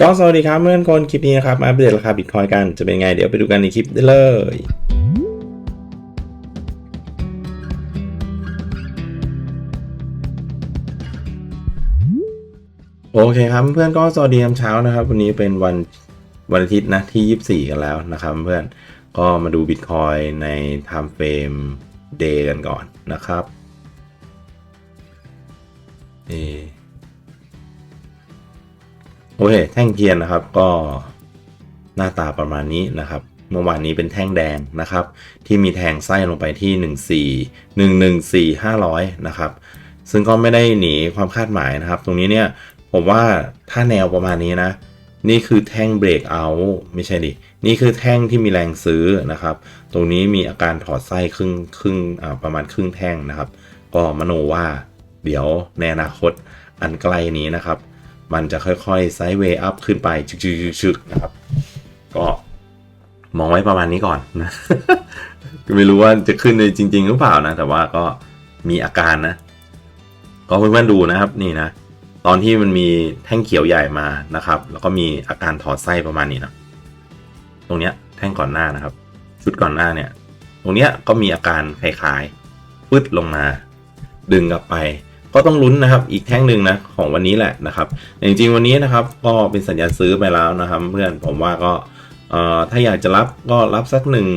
ก็สวัสดีครับเพื่อนคนคลิปนี้นะครับอัปเดตราคาบิตคอยกันจะเป็นไงเดี๋ยวไปดูกันในคลิปได้เลยโอเคครับเพื่อนก็สวัสดียามเช้านะครับ วันนี้เป็นวันวันอาทิตย์นะที่ 24 กันแล้วนะครับเพื่อนก็มาดูบิตคอยใน time frame day กันก่อนนะครับนี่ โอเคแท่งเทียนนะครับก็หน้าตาประมาณนี้นะครับ เมื่อวานนี้เป็นแท่งแดงนะครับ ที่มีแทงไส้ลงไปที่ 14 114 500 นะครับ ซึ่งก็ไม่ได้หนีความคาดหมายนะครับ ตรงนี้เนี่ยผมว่าถ้าแนวประมาณนี้นะ นี่คือแท่งเบรกเอาไม่ใช่ดิ นี่คือแท่งที่มีแรงซื้อนะครับ ตรงนี้มีอาการถอดไส้ครึ่งครึ่งประมาณครึ่งแท่งนะครับ ก็มโนว่าเดี๋ยวในอนาคตอันไกลนี้นะครับ มันจะค่อยๆไซด์เวย์อัพขึ้นไปชึกๆนะครับ ก็มองไว้ประมาณนี้ก่อนนะไม่รู้ว่าจะขึ้นเลยจริง ๆ หรือเปล่านะ แต่ว่าก็มีอาการนะ ก็เพื่อนๆดูนะครับนี่นะ ตอนที่มันมีแท่งเขียวใหญ่มานะครับ แล้วก็มีอาการถอดไส้ประมาณนี้นะตรงเนี้ยแท่งก่อนหน้านะครับ ชุดก่อนหน้าเนี่ย ตรงเนี้ยก็มีอาการคล้ายๆปึ๊ดลงมา ดึงกลับไป ก็ต้องลุ้นนะครับอีกแท่งหนึ่งนะของวันนี้แหละนะครับแต่จริงๆวันนี้นะครับก็เป็นสัญญาณซื้อไปแล้วนะครับ เพื่อนผมว่าก็เออถ้าอยากจะรับก็รับสักหนึ่ง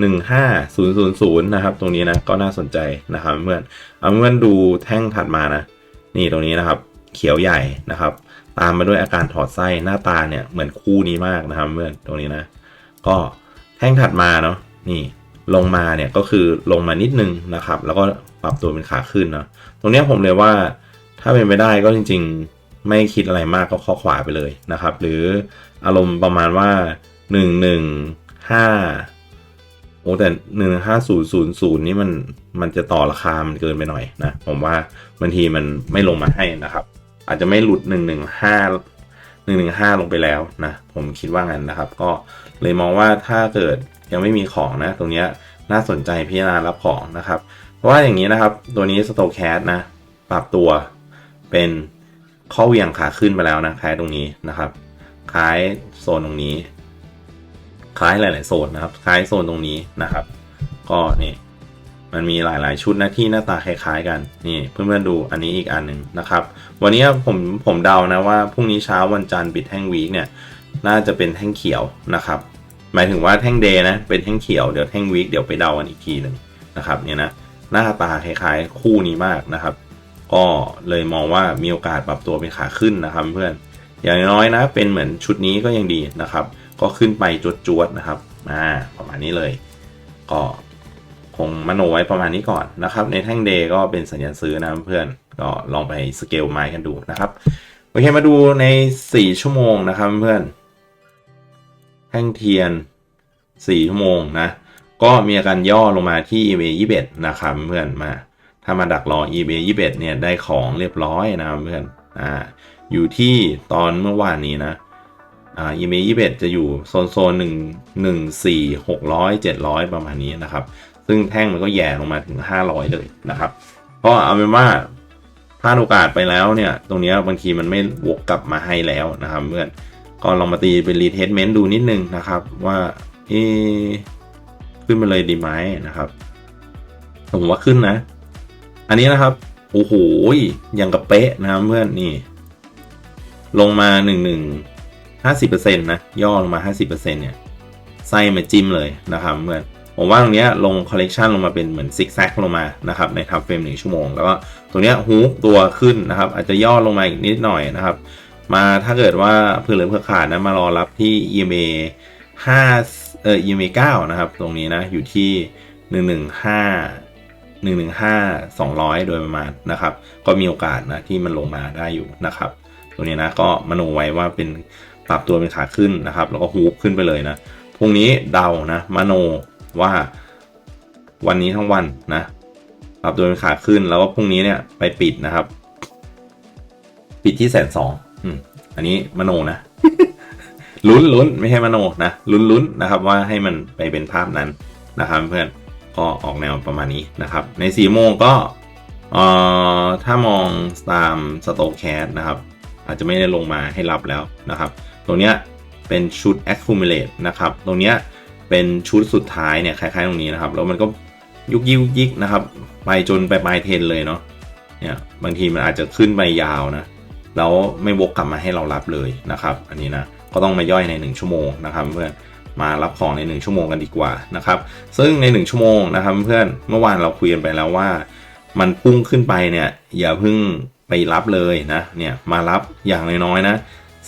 หนึ่งห้าศูนย์ศูนย์ศูนย์นะครับตรงนี้นะก็น่าสนใจนะครับเพื่อนเอาเพื่อนดูแท่งถัดมานะ นี่ตรงนี้นะครับ เขียวใหญ่นะครับ ตามมาด้วยอาการถอดไส้หน้าตาเนี่ยเหมือนคู่นี้มากนะครับเพื่อนตรงนี้นะ ก็แท่งถัดมาเนาะนี่ลงมาเนี่ยก็คือลงมานิดนึงนะครับ แล้วก็ปรับตัวเป็นขาขึ้นเนาะ ตรงนี้ผมเลยว่าถ้าเป็นไปได้ก็จริง ๆ ไม่คิดอะไรมากก็ข้อขวาไปเลยนะครับ หรืออารมณ์ประมาณว่า 1 1 5โอ้แต่หนึ่งห้าศูนย์ศูนย์ศูนย์นี่มันมันจะต่อราคามันเกินไปหน่อยนะ ผมว่าบางทีมันไม่ลงมาให้นะครับ อาจจะไม่หลุดหนึ่งหนึ่งห้าหนึ่งหนึ่งห้าลงไปแล้วนะ ผมคิดว่างั้นนะครับ ก็เลยมองว่าถ้าเกิดยังไม่มีของนะ ตรงนี้น่าสนใจพิจารณารับของนะครับ เพราะว่าอย่างนี้นะครับ ตัวนี้สโตแคสนะ ปรับตัวเป็นข้อเหวี่ยงขาขึ้นไปแล้วนะคล้ายตรงนี้นะครับ คล้ายโซนตรงนี้ คล้ายหลาย ๆ โซนนะครับ คล้ายโซนตรงนี้นะครับ ก็นี่มันมีหลาย ๆ ชุดนะที่หน้าตาคล้าย ๆ กันนี่เพื่อนๆดูอันนี้อีกอันหนึ่งนะครับ วันนี้ผมผมเดานะว่าพรุ่งนี้เช้าวันจันทร์ปิดแท่งวีคเนี่ยน่าจะเป็นแท่งเขียวนะครับ หมายถึงว่าแท่งเดย์นะเป็นแท่งเขียวเดี๋ยวแท่งวีคเดี๋ยวไปเดากันอีกทีหนึ่งนะครับเนี่ยนะ หน้าตาคล้ายๆ คู่นี้มากนะครับ ก็เลยมองว่ามีโอกาสปรับตัวเป็นขาขึ้นนะครับเพื่อนอย่างน้อยนะเป็นเหมือนชุดนี้ก็ยังดีนะครับ ก็ขึ้นไปจวดๆนะครับอ่าประมาณนี้เลย ก็คงมโนไว้ประมาณนี้ก่อนนะครับ ในแท่งเดย์ก็เป็นสัญญาณซื้อนะเพื่อนก็ลองไปสเกลไม้กันดูนะครับโอเคมาดูใน 4 ชั่วโมงนะครับเพื่อนแท่งเทียน 4 ชั่วโมงนะ ก็มีอาการย่อลงมาที่ EMA 21 นะครับเพื่อนมา ถ้ามาดักรอ EMA 21 เนี่ยได้ของเรียบร้อยนะครับเพื่อนอ่าอยู่ที่ตอนเมื่อวานนี้นะอ่า EMA 21 จะอยู่โซนโซนหนึ่งหนึ่งสี่หกร้อยเจ็ดร้อยประมาณนี้นะครับ ซึ่งแท่งมันก็แย่ลงมาถึง 500 เลยนะครับเพราะเอาเป็นว่าพลาดโอกาสไปแล้วเนี่ย ตรงนี้บางทีมันไม่วกกลับมาให้แล้วนะครับเพื่อนก็ลองมาตีเป็นรีเทสเมนต์ดูนิดนึงนะครับ ว่าเอ ขึ้นมาเลยดีไหมนะครับ ผมว่าขึ้นนะ อันนี้นะครับ โอ้โหยังกับเป๊ะนะเพื่อนนี่ ลงมาหนึ่งหนึ่งห้าสิบเปอร์เซ็นต์นะ ย่อลงมาห้าสิบเปอร์เซ็นต์เนี่ยไส้มาจิ้มเลยนะครับเพื่อนผมว่าตรงเนี้ยลงคอลเลกชันลงมาเป็นเหมือนซิกแซกลงมานะครับในทับเฟรมหนึ่งชั่วโมง แล้วก็ตรงเนี้ยฮูกตัวขึ้นนะครับ อาจจะย่อลงมาอีกนิดหน่อยนะครับ มาถ้าเกิดว่าเผื่อเหลือเผื่อขาดนะมารอรับที่ EMA 5 เออ EMA 9นะครับ ตรงนี้นะ อยู่ที่ 115 115 200 โดยประมาณนะครับ ก็มีโอกาสนะที่มันลงมาได้อยู่นะครับ ตรงนี้นะก็มโนไว้ว่าเป็นปรับตัวเป็นขาขึ้นนะครับ แล้วก็ฮูปขึ้นไปเลยนะพรุ่งนี้เดานะมโนว่าวันนี้ทั้งวันนะปรับตัวเป็นขาขึ้นแล้วก็พรุ่งนี้เนี่ยไปปิดนะครับ ปิดที่แสนสองอันนี้มโนนะ ลุ้นลุ้นไม่ใช่มโนนะลุ้นลุ้นนะครับว่าให้มันไปเป็นภาพนั้นนะครับเพื่อนก็ออกแนวประมาณนี้นะครับ ในสี่โมงก็เอ่อถ้ามองตามสโตแคสนะครับ อาจจะไม่ได้ลงมาให้รับแล้วนะครับ ตรงเนี้ยเป็นชุด accumulate นะครับ ตรงเนี้ยเป็นชุดสุดท้ายเนี่ยคล้ายๆตรงนี้นะครับ แล้วมันก็ยุกยิกยิกนะครับ ไปจนไปปลายเทนเลยเนาะเนี่ยบางทีมันอาจจะขึ้นไปยาวนะ แล้วไม่วกกลับมาให้เรารับเลยนะครับ อันนี้นะ ก็ต้องมาย่อยใน 1 ชั่วโมงนะครับเพื่อนมารับของใน 1 ชั่วโมงกันดีกว่านะครับซึ่งใน 1 ชั่วโมงนะครับเพื่อนเมื่อวานเราคุยกันไปแล้วว่า มันพุ่งขึ้นไปเนี่ยอย่าเพิ่งไปรับเลยนะเนี่ยมารับอย่างน้อยๆนะ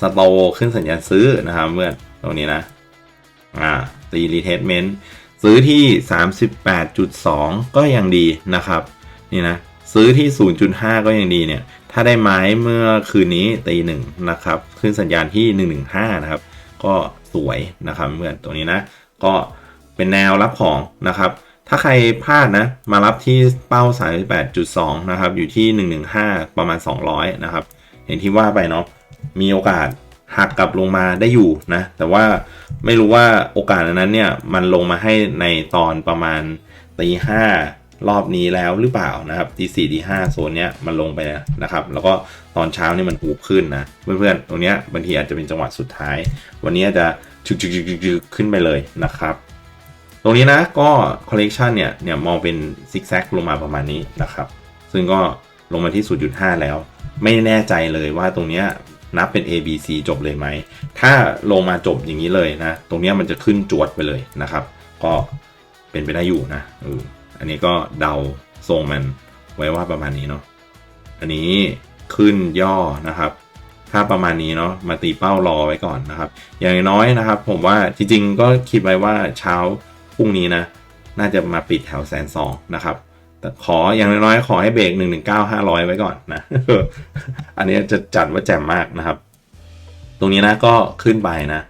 สโตขึ้นสัญญาณซื้อนะครับเพื่อนตรงนี้นะอ่าตีรีเทสเมนต์ซื้อที่ 38.2 ก็ยังดีนะครับนี่นะซื้อที่ 0.5 ก็ยังดีเนี่ย ถ้าได้ไม้เมื่อคืนนี้ตีหนึ่งนะครับ ขึ้นสัญญาณที่ 115 นะครับ ก็สวยนะครับเพื่อนตัวนี้นะ ก็เป็นแนวรับของนะครับ ถ้าใครพลาดนะ มารับที่เป้า 38.2 นะครับ อยู่ที่ 115 ประมาณ 200 นะครับอย่างที่ว่าไปเนาะ มีโอกาสหักกลับลงมาได้อยู่นะ แต่ว่าไม่รู้ว่าโอกาสอนนั้นเนี่ย มันลงมาให้ในตอนประมาณตีห้า รอบนี้แล้วหรือเปล่านะครับตีสี่ตีห้าโซนเนี้ยมันลงไปนะครับ แล้วก็ตอนเช้านี่มันหูขึ้นนะเพื่อนๆตรงเนี้ยบางทีอาจจะเป็นจังหวะสุดท้าย วันนี้จะชึกชึกชึกชึกขึ้นไปเลยนะครับตรงนี้นะก็คอลเลกชันเนี่ยเนี่ยมองเป็นซิกแซกลงมาประมาณนี้นะครับ ซึ่งก็ลงมาที่ 0.5 แล้ว ไม่แน่ใจเลยว่าตรงเนี้ยนับเป็น A B C จบเลยไหม ถ้าลงมาจบอย่างนี้เลยนะ ตรงเนี้ยมันจะขึ้นจวดไปเลยนะครับ ก็เป็นไปได้อยู่นะ อันนี้ก็เดาทรงมันไว้ว่าประมาณนี้เนาะ อันนี้ขึ้นย่อนะครับ ถ้าประมาณนี้เนาะมาตีเป้ารอไว้ก่อนนะครับ อย่างน้อยนะครับ ผมว่าจริงๆ ก็คิดไว้ว่าเช้าพรุ่งนี้นะน่าจะมาปิดแถวแสนสองนะครับแต่ขออย่างน้อยๆขอให้เบรกหนึ่งหนึ่งเก้าห้าร้อยไว้ก่อนนะ อันนี้จะจัดว่าแจ่มมากนะครับ ตรงนี้นะก็ขึ้นไปนะ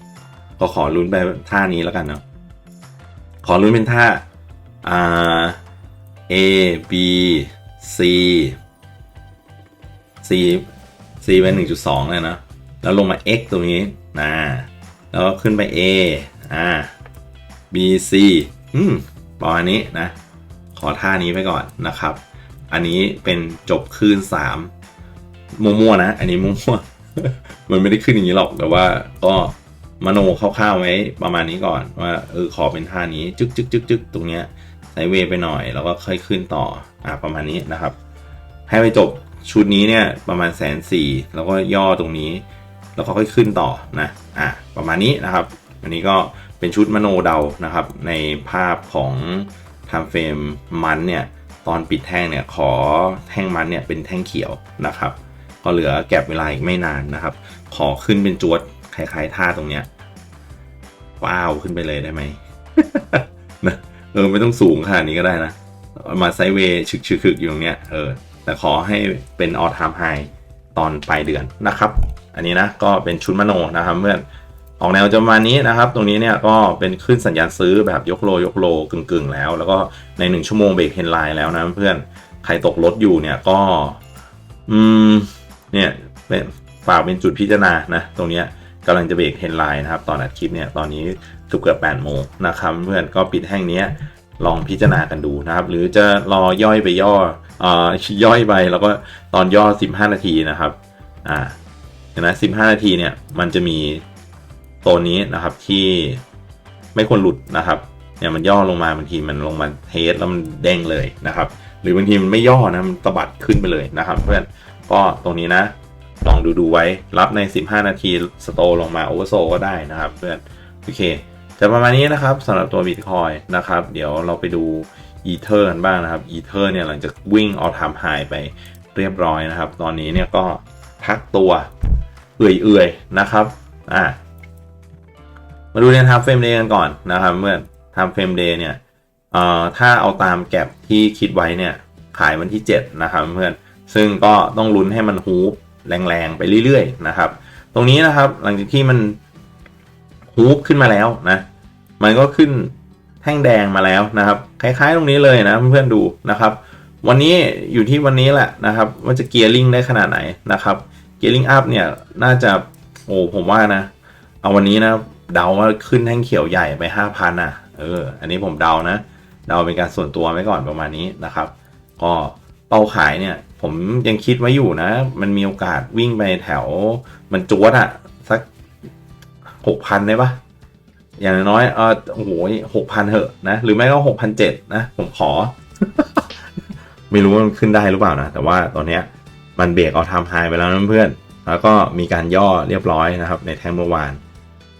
ก็ขอลุ้นไปท่านี้แล้วกันเนาะ ขอลุ้นเป็นท่า อ่า A B C C C เป็นหนึ่งจุดสองเลยนะ แล้วลงมา X ตรงนี้นะแล้วก็ขึ้นไป A อ่า B C อืมประมาณนี้นะ ขอท่านี้ไปก่อนนะครับ อันนี้เป็นจบคืนสามมั่วๆนะ อันนี้มั่วๆ มันไม่ได้ขึ้นอย่างนี้หรอก แต่ว่าก็มโนคร่าวๆไว้ประมาณนี้ก่อนว่าเออขอเป็นท่านี้จึ๊กจึ๊กจึ๊กจึ๊กตรงเนี้ย ไซเวย์ไปหน่อย แล้วก็ค่อยขึ้นต่ออ่าประมาณนี้นะครับ ให้ไปจบชุดนี้เนี่ยประมาณแสนสี่แล้วก็ย่อตรงนี้ แล้วก็ค่อยขึ้นต่อนะอะประมาณนี้นะครับ อันนี้ก็เป็นชุดมโนเดานะครับ ในภาพของทำเฟรมมันเนี่ยตอนปิดแท่งเนี่ยขอแท่งมันเนี่ยเป็นแท่งเขียวนะครับ ก็เหลือแก็บเวลาอีกไม่นานนะครับ ขอขึ้นเป็นจวดคล้ายๆท่าตรงเนี้ยว้าวขึ้นไปเลยได้ไหมนะ เออไม่ต้องสูงขนาดนี้ก็ได้นะ มาไซเวย์ชึกๆอยู่ตรงเนี้ยเออแต่ขอให้เป็นออทามไฮตอนปลายเดือนนะครับ อันนี้นะก็เป็นชุดมโนนะครับเพื่อนออกแนวจะมาณนี้นะครับ ตรงนี้เนี่ยก็เป็นขึ้นสัญญาณซื้อแบบยกโลยกโลกึ่งๆ แล้ว แล้วก็ใน 1 ชั่วโมงเบรกเฮนไลน์แล้วนะเพื่อนใครตกรถอยู่เนี่ยก็ อืมเนี่ยเป็นฝากเป็นจุดพิจารณานะ ตรงเนี้ยกำลังจะเบรกเฮนไลน์นะครับ ตอนอัดคลิปเนี่ยตอนนี้ กือบเกือบ8โมงนะครับเพื่อนก็ปิดแห่งนี้ลองพิจารณากันดูนะครับ หรือจะรอย่อยไปย่ออ่าย่อยไปแล้วก็ตอนย่อ 15 นาทีนะครับอ่าเห็นะ15นาทีเนี่ยมันจะมีตัวนี้นะครับที่ไม่ควรหลุดนะครับเนี่ยมันย่อลงมาบางทีมันลงมาเทสแล้วมันเด้งเลยนะครับ หรือบางทีมันไม่ย่อนะมันตบัดขึ้นไปเลยนะครับ เพื่อนก็ตรงนี้นะลองดูดูไว้รับใน 15 นาทีสโตลงมาโอเวอร์โซก็ได้นะครับ เพื่อนโอเค จะประมาณนี้นะครับสำหรับตัว Bitcoin นะครับ เดี๋ยวเราไปดู Ether กันบ้างนะครับ Ether เนี่ยหลังจากวิ่ง all time high ไปเรียบร้อยนะครับ ตอนนี้เนี่ยก็พักตัวเอื่อยๆนะครับอ่ามาดูใน time frame day กันก่อนนะครับ เมื่อ time frame day เนี่ยเอ่อถ้าเอาตามแก็บที่คิดไว้เนี่ยขายวันที่ 7 นะครับเพื่อนซึ่งก็ต้องลุ้นให้มันฮูปแรงๆ ไปเรื่อยๆนะครับ ตรงนี้นะครับหลังจากที่มัน ฮูปขึ้นมาแล้วนะ มันก็ขึ้นแท่งแดงมาแล้วนะครับ คล้ายๆตรงนี้เลยนะเพื่อนๆดูนะครับ วันนี้อยู่ที่วันนี้แหละนะครับ ว่าจะเกียร์ลิงได้ขนาดไหนนะครับเกียร์ลิงอัพเนี่ยน่าจะโอ้ผมว่านะ เอาวันนี้นะเดาว่าขึ้นแท่งเขียวใหญ่ไปห้าพันอะเอออันนี้ผมเดานะเดาเป็นการส่วนตัวไว้ก่อนประมาณนี้นะครับ ก็เป้าขายเนี่ย ผมยังคิดไว้อยู่นะ มันมีโอกาสวิ่งไปแถวมันจวดอะ หกพันได้ปะอย่างน้อยเออโอ้โหหกพันเหอะนะ หรือไม่ก็หกพันเจ็ดนะ ผมขอ ไม่รู้ว่ามันขึ้นได้หรือเปล่านะ แต่ว่าตอนเนี้ยมันเบรกเอาทำไฮไปแล้วนะเพื่อน แล้วก็มีการย่อเรียบร้อยนะครับ ในแท่งเมื่อวาน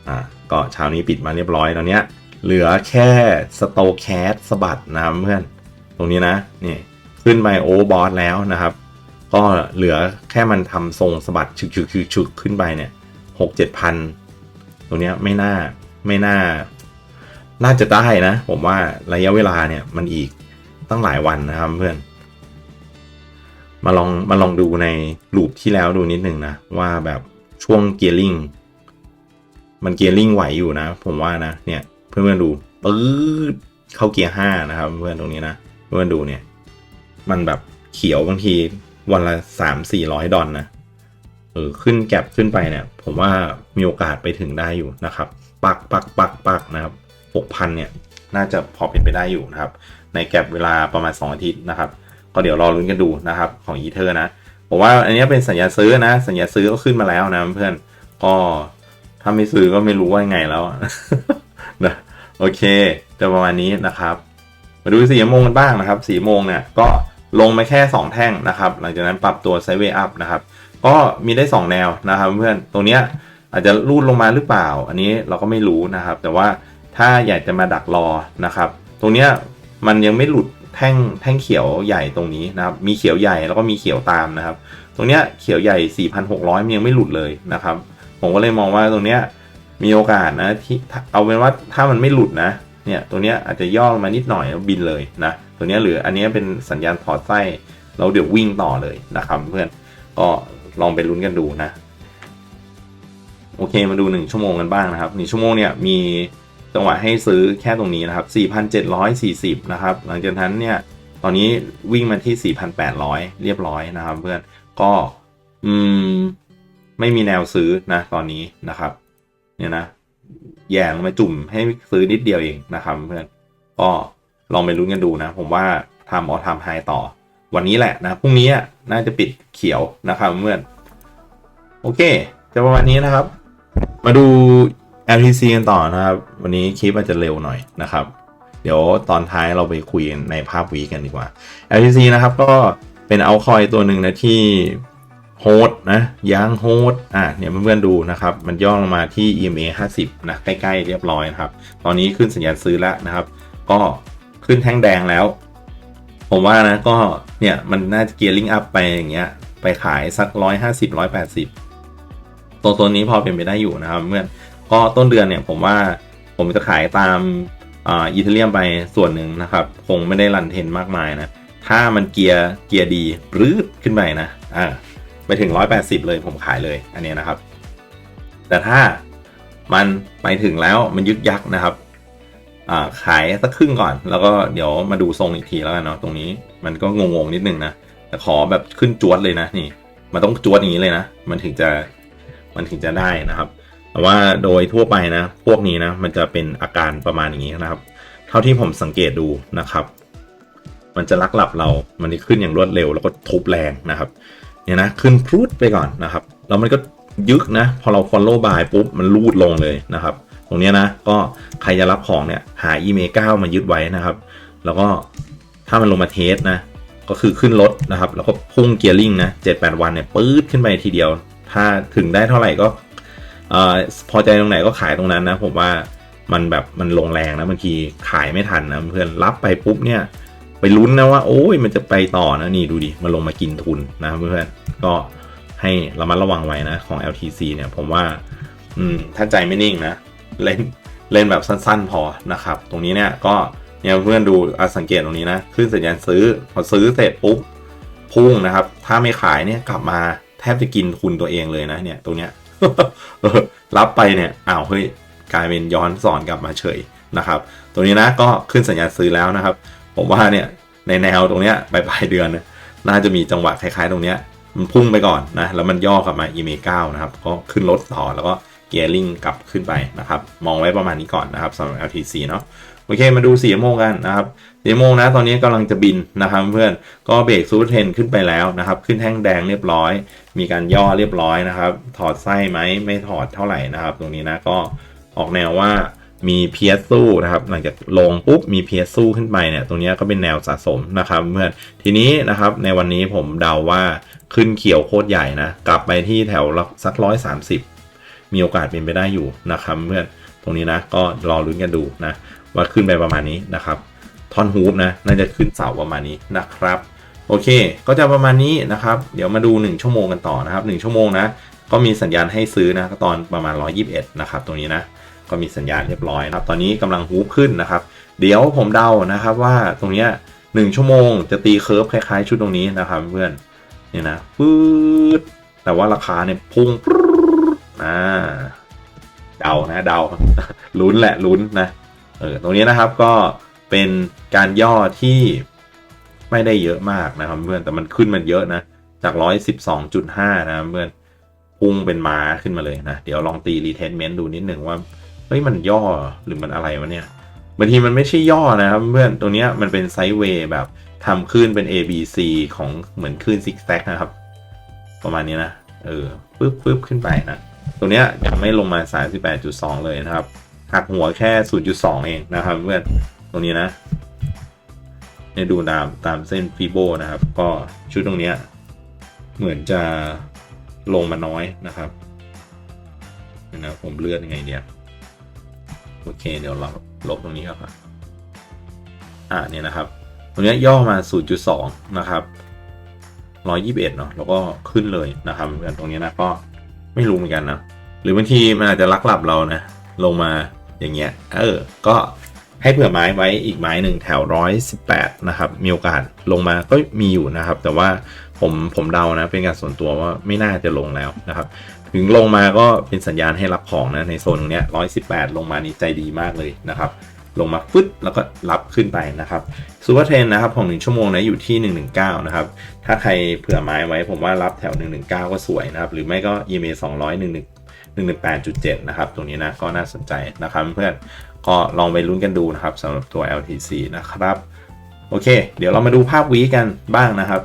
อ่า ก็เช้านี้ปิดมาเรียบร้อยตอนเนี้ย เหลือแค่สโตแคสสะบัดนะครับเพื่อน ตรงนี้นะ นี่ขึ้นไปโอเวอร์บอสแล้วนะครับ ก็เหลือแค่มันทำทรงสะบัดชึกชึกชึกชึกขึ้นไปเนี่ยหกเจ็ดพัน ตรงเนี้ยไม่น่าไม่น่า น่าจะได้นะ ผมว่าระยะเวลาเนี่ยมันอีกตั้งหลายวันนะครับเพื่อน มาลองมาลองดูในลูปที่แล้วดูนิดนึงนะ ว่าแบบช่วงเกียร์ลิงมันเกียร์ลิงไหวอยู่นะ ผมว่านะเนี่ยเพื่อนๆดูปื๊ดเข้าเกียร์ห้านะครับ เพื่อนตรงนี้นะเพื่อนดูเนี่ย มันแบบเขียวบางทีวันละสามสี่ร้อยดอลนะ เออขึ้นแก็บขึ้นไปเนี่ยผมว่ามีโอกาสไปถึงได้อยู่นะครับ ปักปักปักปักนะครับหกพันเนี่ยน่าจะพอเป็นไปได้อยู่นะครับ ในแก็บเวลาประมาณ 2 อาทิตย์นะครับ ก็เดี๋ยวรอลุ้นกันดูนะครับของอีเทอร์นะผมว่าอันนี้เป็นสัญญาซื้อนะ สัญญาซื้อก็ขึ้นมาแล้วนะเพื่อนก็ถ้าไม่ซื้อก็ไม่รู้ว่าไงแล้วนะโอเคจะประมาณนี้นะครับ มาดูสี่โมงกันบ้างนะครับสี่โมงเนี่ยก็ลงมาแค่ 2 แท่งนะครับ หลังจากนั้นปรับตัวไซเวอัพนะครับ ก็มีได้ 2 แนวนะครับ เพื่อนตรงเนี้ยอาจจะรูดลงมาหรือเปล่า อันนี้เราก็ไม่รู้นะครับ แต่ว่าถ้าอยากจะมาดักรอนะครับ ตรงเนี้ยมันยังไม่หลุดแท่งแท่งเขียวใหญ่ตรงนี้นะครับมีเขียวใหญ่แล้วก็มีเขียวตามนะครับ ตรงเนี้ยเขียวใหญ่ 4,600 มันยังไม่หลุดเลยนะครับ ผมก็เลยมองว่าตรงเนี้ยมีโอกาสนะที่เอาเป็นว่าถ้ามันไม่หลุดนะเนี่ยตัวเนี้ยอาจจะย่อมานิดหน่อยแล้วบินเลยนะตัวเนี้ยหรืออันนี้เป็นสัญญาณถอดไส้เราเดี๋ยววิ่งต่อเลยนะครับ เพื่อนก็ ลองไปลุ้นกันดูนะ โอเคมาดู 1 ชั่วโมงกันบ้างนะครับ1ชั่วโมงเนี่ยมีจังหวะให้ซื้อแค่ตรงนี้นะครับ 4,740 นะครับ หลังจากนั้นเนี่ยตอนนี้วิ่งมาที่ 4,800 เรียบร้อยนะครับเพื่อนก็อืมไม่มีแนวซื้อนะตอนนี้นะครับเนี่ยนะแย่ลงมาจุ่มให้ซื้อนิดเดียวเองนะครับเพื่อนก็ลองไปลุ้นกันดูนะ ผมว่าทำออทำไฮต่อ วันนี้แหละนะพรุ่งนี้ น่าจะปิดเขียวนะครับเพื่อนโอเค จะประมาณนี้นะครับ มาดู LTC กันต่อนะครับ วันนี้คลิปอาจจะเร็วหน่อยนะครับ เดี๋ยวตอนท้ายเราไปคุยในภาพวีกันดีกว่า LTC นะครับก็เป็นเอาคอยตัวหนึ่งนะที่โฮดนะยางโฮดอะเนี่ยเพื่อนๆดูนะครับ มันย่อลงมาที่ EMA 50 นะใกล้ๆเรียบร้อยนะครับ ตอนนี้ขึ้นสัญญาณซื้อแล้วนะครับ ก็ขึ้นแท่งแดงแล้ว ผมว่านะก็เนี่ยมันน่าจะเกียร์ลิงอัพไปอย่างเงี้ย ไปขายสัก150 180ตัวตัวนี้พอเป็นไปได้อยู่นะครับเมื่อก็ต้นเดือนเนี่ยผมว่าผมจะขายตามอ่าอีเทเรียมไปส่วนหนึ่งนะครับ คงไม่ได้รันเทนมากมายนะ ถ้ามันเกียร์เกียร์ดีรืดขึ้นไปนะอ่าไปถึง 180 เลยผมขายเลยอันนี้นะครับ แต่ถ้ามันไปถึงแล้วมันยึกยักนะครับ ขายสักครึ่งก่อน แล้วก็เดี๋ยวมาดูทรงอีกทีแล้วกันเนาะตรงนี้มันก็งงๆนิดนึงนะแต่ขอแบบขึ้นจวดเลยนะนี่ มันต้องจวดอย่างนี้เลยนะ มันถึงจะมันถึงจะได้นะครับ แต่ว่าโดยทั่วไปนะ พวกนี้นะ มันจะเป็นอาการประมาณอย่างนี้นะครับ เท่าที่ผมสังเกตดูนะครับ มันจะลักหลับเรา มันจะขึ้นอย่างรวดเร็ว แล้วก็ทุบแรงนะครับเนี่ยนะขึ้นพรุดไปก่อนนะครับแล้วมันก็ยึกนะ พอเรา follow by ปุ๊บมันลูดลงเลยนะครับ รงนี้นะก็ใครจะรับของเนี่ยหา e m a i 9มายึดไว้นะครับ แล้วก็ถ้ามันลงมาเทสนะก็คือขึ้นรถนะครับ แล้วก็พุ่งเกียร์ลิงนะ7-8วันเนี่ยปื๊ดขึ้นไปทีเดียว ถ้าถึงได้เท่าไหร่ก็พอใจตรงไหนก็ขายตรงนั้นนะผมว่ามันแบบมันลงแรงนะบางทีขายไม่ทันนะเพื่อนรับไปปุ๊บเนี่ยไปลุ้นนะว่าโอ้ยมันจะไปต่อนะนี่ดูดิมันลงมากินทุนนะเพื่อนก็ให้ระมัดระวังไว้นะของ LTC เนี่ยผมว่าอืมถ้าใจไม่นิ่งนะ เล่นเล่นแบบสั้นๆพอนะครับ ตรงนี้เนี่ยก็เนี่ยเพื่อนดูอสังเกตตรงนี้นะขึ้นสัญญาณซื้อพอซื้อเสร็จปุ๊บพุ่งนะครับ ถ้าไม่ขายเนี่ยกลับมาแทบจะกินทุนตัวเองเลยนะเนี่ยตรงเนี้ยรับไปเนี่ยอ้าวเฮ้ยกลายเป็นย้อนสอนกลับมาเฉยนะครับ ตรงนี้นะก็ขึ้นสัญญาณซื้อแล้วนะครับ ผมว่าเนี่ยในแนวตรงเนี้ยปลายปลายเดือนน่าจะมีจังหวะคล้ายๆ ตรงเนี้ยมันพุ่งไปก่อนนะแล้วมันย่อกลับมา EMA 9นะครับก็ขึ้นรถต่อแล้วก็ กียร์ลิงกลับขึ้นไปนะครับ มองไว้ประมาณนี้ก่อนนะครับสำหรับ LTC เนาะโอเคมาดูสีโมงกันนะครับสีโมงนะตอนนี้กำลังจะบินนะครับเพื่อนก็เบรกซูเปอร์เทนขึ้นไปแล้วนะครับ ขึ้นแท่งแดงเรียบร้อย มีการย่อเรียบร้อยนะครับ ถอดไส้ไหมไม่ถอดเท่าไหร่นะครับ ตรงนี้นะก็ออกแนวว่ามีเพียสู้นะครับ หลังจากลงปุ๊บมีเพียสู้ขึ้นไปเนี่ย ตรงนี้ก็เป็นแนวสะสมนะครับเพื่อนทีนี้นะครับในวันนี้ผมเดาว่าขึ้นเขียวโคตรใหญ่นะ กลับไปที่แถวสักร้อยสามสิบ มีโอกาสเป็นไปได้อยู่นะครับเพื่อนตรงนี้นะก็รอลุ้นกันดูนะว่าขึ้นไปประมาณนี้นะครับทอนฮูปนะน่าจะขึ้นเสาประมาณนี้นะครับโอเค ก็จะประมาณนี้นะครับ เดี๋ยวมาดู 1 ชั่วโมงกันต่อนะครับ 1 ชั่วโมงนะ ก็มีสัญญาณให้ซื้อนะตอนประมาณ 121 นะครับ ตรงนี้นะ ก็มีสัญญาณเรียบร้อยนะครับ ตอนนี้กำลังฮูปขึ้นนะครับ เดี๋ยวผมเดานะครับว่าตรงเนี้ยหนึ่งชั่วโมงจะตีเคิร์ฟคล้ายๆ ชุดตรงนี้นะครับเพื่อนเนี่ยนะปื๊ดแต่ว่าราคาเนี่ยพุ่ง อ่าเดานะเดาลุ้นแหละลุ้นนะเออตรงนี้นะครับก็เป็นการย่อที่ไม่ได้เยอะมากนะครับเพื่อนแต่มันขึ้นมันเยอะนะ จากร้อยสิบสองจุดห้านะเพื่อนพุ่งเป็นม้าขึ้นมาเลยนะ เดี๋ยวลองตีรีเทนเมนต์ดูนิดหนึ่งว่าเฮ้ยมันย่อหรือมันอะไรวะเนี่ยบางทีมันไม่ใช่ย่อนะครับเพื่อนตัวเนี้ยมันเป็นไซด์เวย์แบบทำขึ้นเป็น A B C ของเหมือนขึ้นซิกแซกนะครับ ประมาณนี้นะ เออปึ๊บปึ๊บขึ้นไปนะ ตัวเนี้ยยังไม่ลงมา 38.2 เลยนะครับ หักหัวแค่ 0.2 เองนะครับเพื่อนตรงนี้นะเนี่ยดูตามตามเส้นฟีโบนะครับ ก็ชุดตรงเนี้ยเหมือนจะลงมาน้อยนะครับเดี๋ยวนะผมเลื่อนยังไงเดียโอเคเดี๋ยวเราลบตรงนี้ครับอ่าเนี่ยนะครับ ตรงนี้ย่อมา 0.2 นะครับ 121 เนาะแล้วก็ขึ้นเลยนะครับเพื่อนตรงนี้นะก็ ไม่รู้เหมือนกันนะหรือบางทีมันอาจจะลักหลับเรานะ ลงมาอย่างเงี้ยเออก็ให้เผื่อไม้ไว้อีกไม้หนึ่งแถว118นะครับ มีโอกาสลงมาก็มีอยู่นะครับ แต่ว่าผมผมเดานะเป็นการส่วนตัวว่าไม่น่าจะลงแล้วนะครับ ถึงลงมาก็เป็นสัญญาณให้รับของนะในโซนตรงเนี้ย118ลงมานี่ใจดีมากเลยนะครับ ลงมาฟึดแล้วก็รับขึ้นไปนะครับซูเปอร์เทนนะครับของ 1 ชั่วโมงนะอยู่ที่ 119 นะครับ ถ้าใครเผื่อไม้ไว้ผมว่ารับแถว 119 ก็สวยนะครับ หรือไม่ก็ EMA 200 11 118.7 นะครับ ตรงนี้นะก็น่าสนใจนะครับเพื่อนก็ลองไปลุ้นกันดูนะครับสำหรับตัว LTC นะครับ โอเค เดี๋ยวเรามาดูภาพวีกันบ้างนะครับ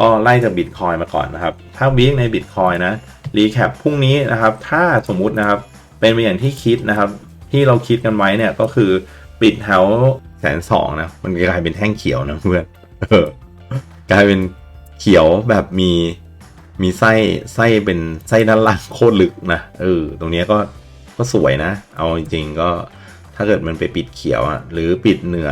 ก็ไล่จากบิตคอยมาก่อนนะครับ ภาพวีในบิตคอยนะรีแคปพรุ่งนี้นะครับ ถ้าสมมุตินะครับ เป็นไปอย่างที่คิดนะครับ ที่เราคิดกันไว้เนี่ยก็คือ ปิดแถวแสนสองนะ มันกลายเป็นแท่งเขียวนะเพื่อนออกลายเป็นเขียวแบบมีมีไส้ไส้เป็นไส้ด้านล่างโคตรลึกนะเออตรงนี้ก็ก็สวยนะ เอาจริงๆก็ถ้าเกิดมันไปปิดเขียวอะหรือปิดเหนือ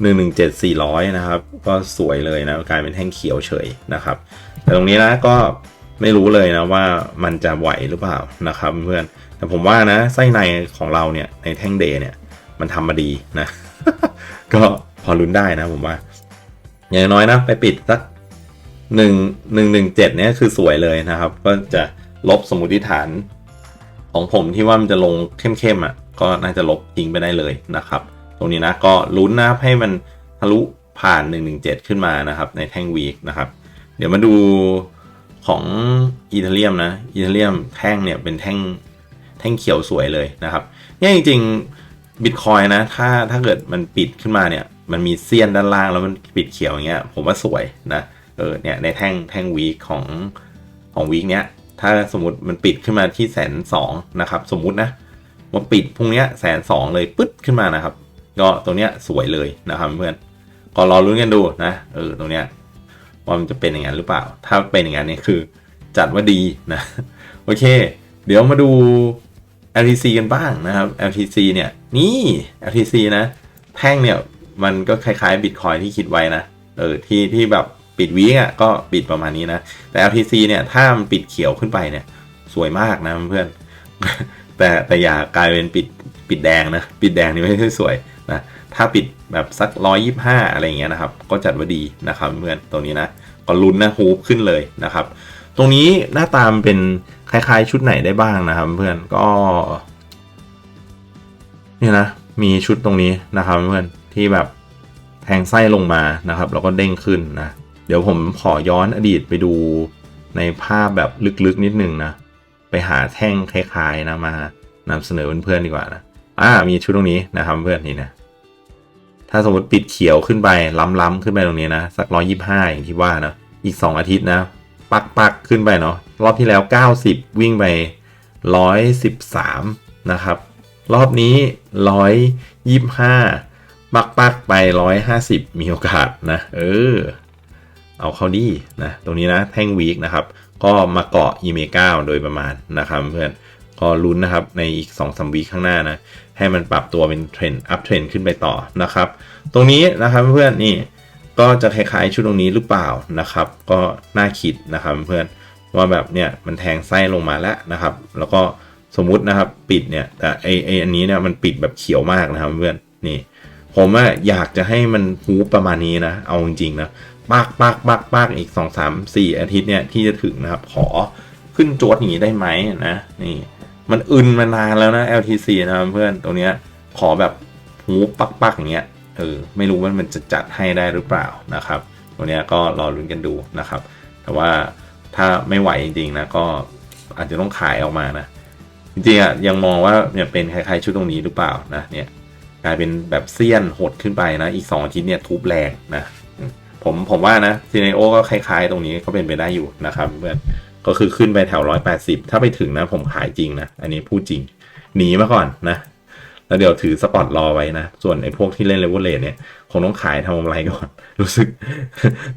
117 400 นะครับ ก็สวยเลยนะกลายเป็นแท่งเขียวเฉยนะครับ แต่ตรงนี้นะก็ไม่รู้เลยนะว่ามันจะไหวหรือเปล่านะครับเพื่อนแต่ผมว่านะไส้ในของเราเนี่ยในแท่งเดเนี่ย มันทำมาดีนะ ก็พอลุ้นได้นะผมว่า อย่างน้อยนะ ไปปิดสักหนึ่งหนึ่งหนึ่งเจ็ดเนี่ยคือสวยเลยนะครับ ก็จะลบสมมติฐานของผมที่ว่ามันจะลงเข้มๆอะ ก็น่าจะลบทิ้งไปได้เลยนะครับ ตรงนี้นะก็ลุ้นนะให้มันทะลุผ่าน 117 ขึ้นมานะครับ ในแท่งวีคนะครับ เดี๋ยวมาดูของอีเทเรียมนะอีเทเรียมแท่งเนี่ยเป็นแท่งแท่งเขียวสวยเลยนะครับเนี่ยจริงๆ บิตคอยนะถ้าถ้าเกิดมันปิดขึ้นมาเนี่ย มันมีเซียนด้านล่างแล้วมันปิดเขียวอย่างเงี้ย ผมว่าสวยนะเออเนี่ยในแท่งแท่งวีคของของวีคเนี้ยถ้าสมมติมันปิดขึ้นมาที่แสนสองนะครับสมมุตินะมาปิดพรุ่งนี้แสนสองเลยปึ๊ดขึ้นมานะครับ ก็ตรงเนี้ยสวยเลยนะครับเพื่อนก็รอรุ้นกันดูนะเออตรงเนี้ยว่ามันจะเป็นอย่างนั้นหรือเปล่า ถ้าเป็นอย่างนั้นเนี่ยคือจัดว่าดีนะ โอเค เดี๋ยวมาดู LTC กันบ้างนะครับ LTC เนี่ยนี่ LTC นะแท่งเนี่ยมันก็คล้ายๆ Bitcoin ที่คิดไว้นะเออที่ที่แบบปิดวีกอะก็ปิดประมาณนี้นะ แต่ LTC เนี่ยถ้ามันปิดเขียวขึ้นไปเนี่ย สวยมากนะเพื่อน แต่แต่อย่ากลายเป็นปิดปิดแดงนะ ปิดแดงนี่ไม่ใช่สวยนะถ้าปิดแบบสักร้อยยี่ห้าอะไรเงี้ยนะครับ ก็จัดว่าดีนะครับเพื่อนตรงนี้นะก็ลุ้นนะฮูปขึ้นเลยนะครับ ตรงนี้หน้าตามเป็น คล้ายๆ ชุดไหนได้บ้างนะครับเพื่อนก็เนี่ยนะมีชุดตรงนี้นะครับเพื่อนที่แบบแทงไส้ลงมานะครับ แล้วก็เด้งขึ้นนะเดี๋ยวผมขอย้อนอดีตไปดูในภาพแบบลึกๆนิดนึงนะไปหาแท่งคล้ายๆนะมานำเสนอเพื่อนๆดีกว่านะอ่ามีชุดตรงนี้นะครับเพื่อนนี่นะถ้าสมมติปิดเขียวขึ้นไปล้ำๆขึ้นไปตรงนี้นะสักร้อยี่ห้าอย่างที่ว่านะอีก 2 อาทิตย์นะ ปักปักขึ้นไปเนาะรอบที่แล้ว 90 วิ่งไป 113 นะครับ รอบนี้ 125 ปักปักไป 150 มีโอกาสนะ เออ เอาเข้าดีนะ ตรงนี้นะ แท่งวีคนะครับ ก็มาเกาะ e m 9โดยประมาณนะครับเพื่อนก็ลุ้นนะครับในอีก2อสวีคข้างหน้านะ ให้มันปรับตัวเป็นเทรนด์อัพเทรนด์ขึ้นไปต่อนะครับ ตรงนี้นะครับเพื่อนนี่ ก็จะคล้ายๆชุดตรงนี้หรือเปล่านะครับ ก็น่าคิดนะครับเพื่อนว่าแบบเนี่ยมันแทงไส้ลงมาแล้วนะครับ แล้วก็สมมุตินะครับปิดเนี่ยแต่ไอไออันนี้เนี่ยมันปิดแบบเขียวมากนะครับเพื่อนนี่ ผมอะอยากจะให้มันฮูปประมาณนี้นะเอาจริงๆนะปากปากปากปากอีก2 3 4อาทิตย์เนี่ยที่จะถึงนะครับ ขอขึ้นโจวดอย่างนี้ได้ไหมนะนี่ มันอึนมานานแล้วนะ LTC นะเพื่อนตรงเนี้ยขอแบบหูปักปักอย่างเงี้ย เออไม่รู้ว่ามันจะจัดให้ได้หรือเปล่านะครับตรงนี้ก็รอลุ้นกันดูนะครับ แต่ว่าถ้าไม่ไหวจริงๆนะก็อาจจะต้องขายออกมานะจริงๆอะยังมองว่าเนี่ยเป็นคล้ายๆชุดตรงนี้หรือเปล่านะเนี่ยกลายเป็นแบบเซียนหดขึ้นไปนะ อีก2อาทิตย์เนี่ยทุบแรงนะผมผมว่านะซีเนโอก็คล้ายๆ ตรงนี้ก็เป็นไปได้อยู่นะครับเพื่อนก็คือขึ้นไปแถว 180 ถ้าไปถึงนะผมขายจริงนะ อันนี้พูดจริง หนีมาก่อนนะ แล้วเดี๋ยวถือสปอตรอไว้นะ ส่วนไอ้พวกที่เล่นเลเวลเลนเนี่ย คงต้องขายทำกำไรก่อน รู้สึก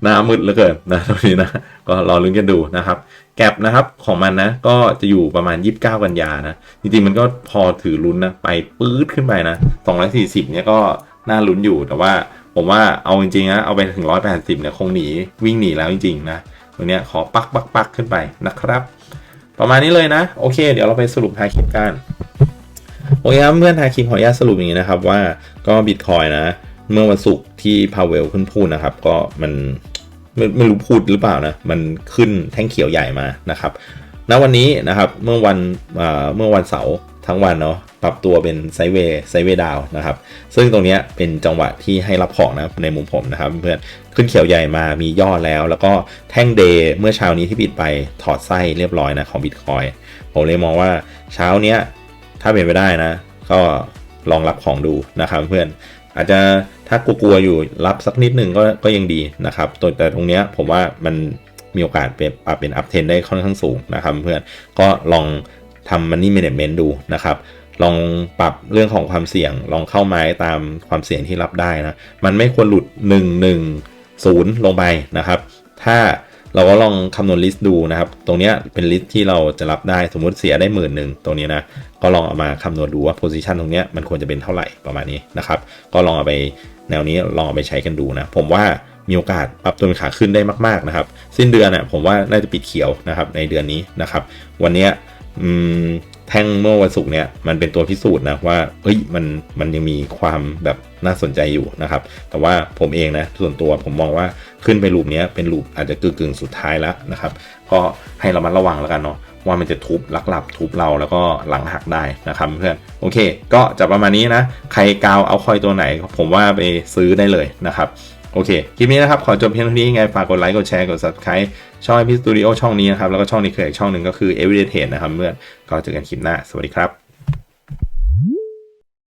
หน้ามืดเหลือเกินนะตรงนี้นะ ก็รอลุ้นกันดูนะครับ แก็บนะครับของมันนะ ก็จะอยู่ประมาณ 29 กันยานะ จริงๆ มันก็พอถือลุ้นนะ ไปปื๊ดขึ้นไปนะ 240 เนี่ยก็น่าลุ้นอยู่ แต่ว่าผมว่าเอาจริงๆนะ เอาไปถึง 180 เนี่ยคงหนีวิ่งหนีแล้วจริงๆนะตรงนี้ขอปักปักปักขึ้นไปนะครับ ประมาณนี้เลยนะ โอเค เดี๋ยวเราไปสรุปท้ายคลิปกัน โอเคครับเพื่อนทายคลิขออนุญาตสรุปอย่างนี้นะครับว่าก็บิตคอยนะ เมื่อวันศุกร์ที่พาเวลขึ้นพูดนะครับ ก็มันไม่ไม่รู้พูดหรือเปล่านะ มันขึ้นแท่งเขียวใหญ่มานะครับณวันนี้นะครับเมื่อวันเมื่อวันเสาร์ทั้งวันเนาะปรับตัวเป็นไซเวไซเวดาวนะครับ ซึ่งตรงนี้เป็นจังหวะที่ให้รับของนะในมุมผมนะครับเพื่อนขึ้นเขียวใหญ่มามีย่อแล้ว แล้วก็แท่งเดย์เมื่อเช้านี้ที่ปิดไปถอดไส้เรียบร้อยนะของบิตคอยผมเลยมองว่าเช้าเนี้ย ถ้าเป็นไปได้นะ ก็ลองรับของดูนะครับเพื่อนอาจจะถ้ากลัวๆอยู่รับสักนิดหนึ่งก็ก็ยังดีนะครับตแต่ตรงเนี้ยผมว่ามันมีโอกาสเป็นเป็นอัพเทนได้ค่อนข้างสูงนะครับเพื่อนก็ลองทำมันนี่เมเนจเมนต์ดูนะครับลองปรับเรื่องของความเสี่ยง ลองเข้าไม้ตามความเสี่ยงที่รับได้นะ มันไม่ควรหลุด 1 1 0 ลงไปนะครับ ถ้า เราก็ลองคำนวณลิสต์ดูนะครับ ตรงนี้เป็นลิสต์ที่เราจะรับได้สมมุติเสียได้หมื่นหนึ่งตรงนี้นะ ก็ลองเอามาคำนวณดูว่าโพซิชันตรงนี้มันควรจะเป็นเท่าไหร่ประมาณนี้นะครับ ก็ลองเอาไปแนวนี้ลองเอาไปใช้กันดูนะ ผมว่ามีโอกาสปรับตัวเป็นขาขึ้นได้มากๆนะครับ สิ้นเดือนน่ะผมว่าน่าจะปิดเขียวนะครับในเดือนนี้นะครับ วันนี้แท่งเมื่อวันศุกร์เนี่ยมันเป็นตัวพิสูจน์นะว่าเฮ้ยมันมันยังมีความแบบน่าสนใจอยู่นะครับ แต่ว่าผมเองนะส่วนตัวผมมองว่า ขึ้นไปลูปนี้เป็นลูปอาจจะกึ่งๆสุดท้ายแล้วนะครับก็ให้เรามาระวังแล้วกันเนาะว่ามันจะทุบลักหลับทุบเราแล้วก็หลังหักได้นะครับเพื่อนโอเค ก็จะประมาณนี้นะ ใครกาวเอาคอยตัวไหน ผมว่าไปซื้อได้เลยนะครับโอเค คลิปนี้นะครับ ขอจบเพียงเท่านี้ยังไง ฝากกดไลค์ กดแชร์ กด subscribe ช่องพี่สตูดิโอช่องนี้นะครับ แล้วก็ช่องนี้คืออีกช่องหนึ่งก็คือ Everyday Trade นะครับเพื่อนก็เจอกันคลิปหน้า สวัสดีครับ